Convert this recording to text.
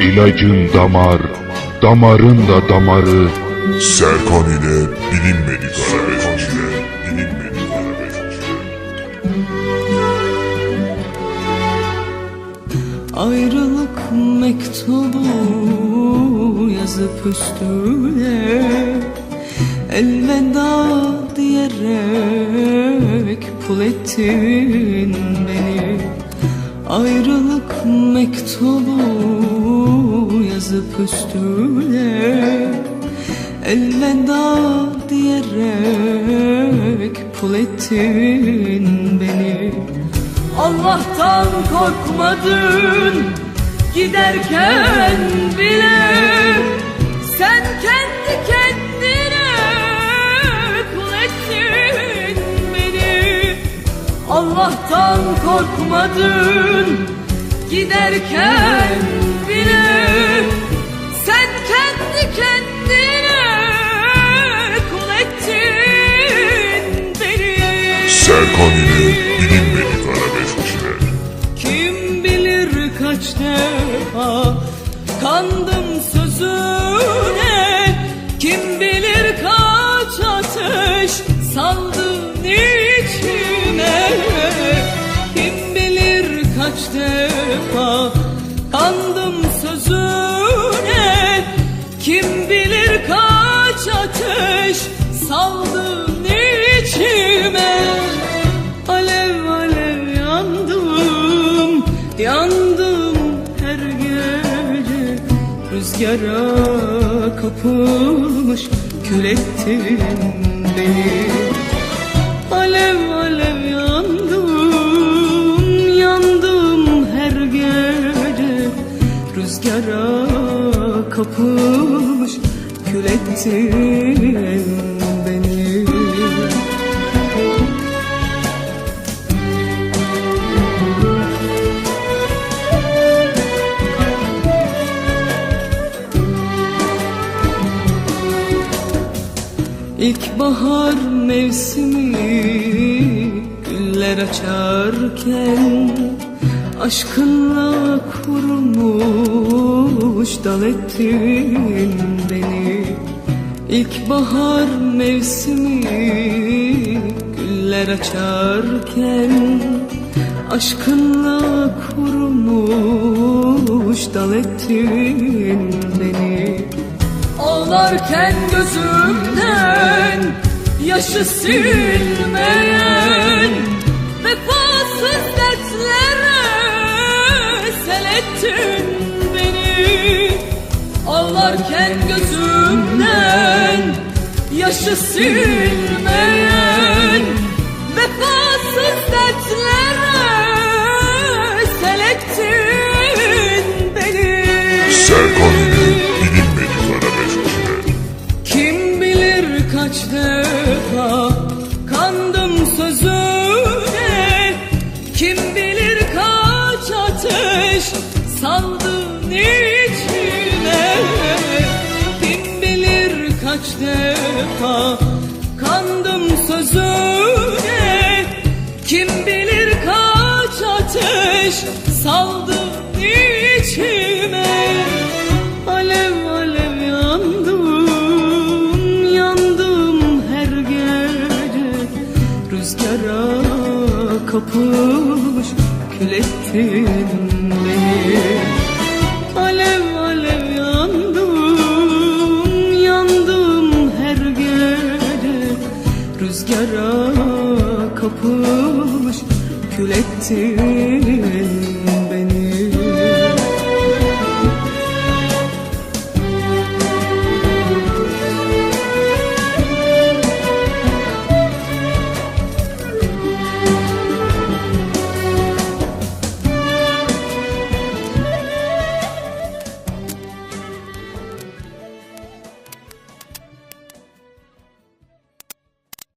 İlacın damar, damarın da damarı. Serkan ile bilinmedik arabesk ile bilinmedik arabesk ile. Ayrılık mektubu yazıp üstüne Elveda diyerek pul ettin beni Ayrılık mektubu yazıp üstüne Elveda diyerek pul ettin beni. Allah'tan korkmadın giderken bile. Sen kendi kendine kul ettin beni. Allah'tan korkmadın giderken Serkan ile bilinmedik arabesk ile. kim bilir kaç defa kandım sözüne? Kim bilir kaç ateş saldın içime Kim bilir kaç defa kandım sözüne? Kim bilir kaç ateş saldın her gece Rüzgara kapılmış kül ettin beni. Alev alev yandım, yandım her gece. Rüzgara kapılmış kül ettin İlkbahar mevsimi güller açarken Aşkınla kurumuş dal ettin beni. İlkbahar mevsimi güller açarken Aşkınla kurumuş dal ettin beni Ağlarken gözümden yaşı silmeyen Vefasız dertlere ettin beni. Ağlarken gözümden yaşı silmeyen Vefasız dertlere defa kandım sözüne. Kim bilir kaç ateş saldın içine. Kim bilir kaç defa kandım sözüne. Kim bilir kaç ateş saldın kapılmış kül ettin beni. Alev alev yandım, yandım her gece. Rüzgara kapılmış kül ettin